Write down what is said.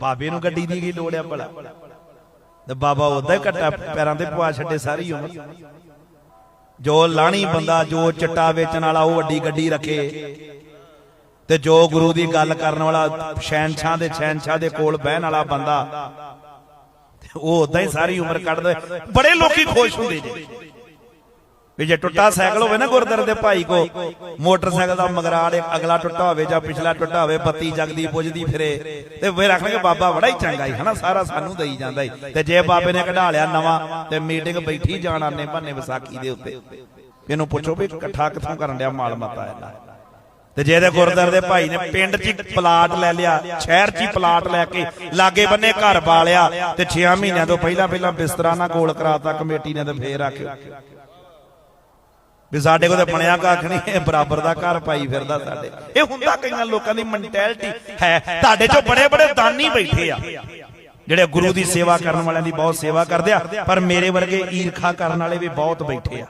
ਬਾਬੇ ਨੂੰ ਗੱਡੀ ਦੀ ਕੀ ਲੋੜ ਆ ਭਲਾ? ਤੇ ਬਾਬਾ ਉਦਾਂ ਹੀ ਘੱਟਾ ਪੈਰਾਂ ਤੇ ਪਵਾ ਛੱਡੇ ਸਾਰੀ ਉਮਰ। ਜੋ ਲਾਣੀ ਬੰਦਾ, ਜੋ ਚਿੱਟਾ ਵੇਚਣ ਵਾਲਾ, ਉਹ ਵੱਡੀ ਗੱਡੀ ਰੱਖੇ। ਤੇ ਜੋ ਗੁਰੂ ਦੀ ਗੱਲ ਕਰਨ ਵਾਲਾ ਸ਼ੈਨਸ਼ਾਹ ਦੇ ਸ਼ੈਨਸ਼ਾਹ ਦੇ ਕੋਲ ਬਹਿਣ ਵਾਲਾ ਬੰਦਾ, ਤੇ ਉਹ ਉਦਾਂ ਹੀ ਸਾਰੀ ਉਮਰ ਕੱਢਦਾ। ਬੜੇ ਲੋਕੀ ਖੁਸ਼ ਹੁੰਦੇ ਜੀ। ਵੀ ਜੇ ਟੁੱਟਾ ਸਾਈਕਲ ਹੋਵੇ ਨਾ ਗੁਰਦਰ ਦੇ ਭਾਈ ਕੋ ਮੋਟਰਸਾਈਕਲ ਦਾ ਮਗਰਾੜ ਇੱਕ ਅਗਲਾ ਟੁੱਟਾ ਹੋਵੇ ਜਾਂ ਪਿਛਲਾ ਟੁੱਟਾ ਹੋਵੇ ਬੱਤੀ ਜਗਦੀ ਪੁੱਜਦੀ ਫਿਰੇ। ਤੇ ਫਿਰ ਆਖਣਗੇ ਬਾਬਾ ਬੜਾ ਹੀ ਚੰਗਾ ਹੀ ਹਨਾ ਸਾਰਾ ਸਾਨੂੰ ਦੇਈ ਜਾਂਦਾ ਹੀ ਤੇ ਜੇ ਬਾਬੇ ਨੇ ਕਢਾ ਲਿਆ ਨਵਾਂ ਤੇ ਮੀਟਿੰਗ ਬੈਠੀ ਜਾਣ ਆਨੇ ਭਾਨੇ ਵਿਸਾਖੀ ਦੇ ਉੱਤੇ। ਇਹਨੂੰ ਪੁੱਛੋ ਵੀ ਇਕੱਠਾ ਕਿੱਥੋਂ ਕਰਨ ਡਿਆ ਮਾਲ ਮਤਾ ਇਹਦਾ? ਤੇ ਜਿਹਦੇ ਗੁਰਦਰ ਦੇ ਭਾਈ ਨੇ ਪਿੰਡ 'ਚ ਪਲਾਟ ਲੈ ਲਿਆ ਸ਼ਹਿਰ 'ਚ ਪਲਾਟ ਲੈ ਕੇ ਲਾਗੇ ਬੰਨੇ ਘਰ ਪਾ ਲਿਆ ਤੇ 6 ਮਹੀਨਿਆਂ ਤੋਂ ਪਹਿਲਾਂ ਪਹਿਲਾਂ ਬਿਸਤਰਾ ਨਾਲ ਗੋਲ ਕਰਾਤਾ ਕਮੇਟੀ ਨੇ ਤੇ ਫੇਰ ਆਖਿਆ ਵੀ ਸਾਡੇ ਕੋਲ ਤੇ ਬਣਿਆ ਕੱਖ ਨਹੀਂ ਇਹ ਬਰਾਬਰ ਦਾ ਘਰ ਪਾਈ ਫਿਰਦਾ ਸਾਡੇ। ਇਹ ਹੁੰਦਾ ਕਈਆਂ ਲੋਕਾਂ ਦੀ ਮੈਂਟੈਲਿਟੀ ਹੈ ਤੁਹਾਡੇ ਚੋਂ ਬੜੇ ਬੜੇ ਦਾਨੀ ਬੈਠੇ ਆ। ਜਿਹੜੇ ਗੁਰੂ ਦੀ ਸੇਵਾ ਕਰਨ ਵਾਲਿਆਂ ਦੀ ਬਹੁਤ ਸੇਵਾ ਕਰਦੇ ਆ ਪਰ ਮੇਰੇ ਵਰਗੇ ਈਰਖਾ ਕਰਨ ਵਾਲੇ ਵੀ ਬਹੁਤ ਬੈਠੇ ਆ।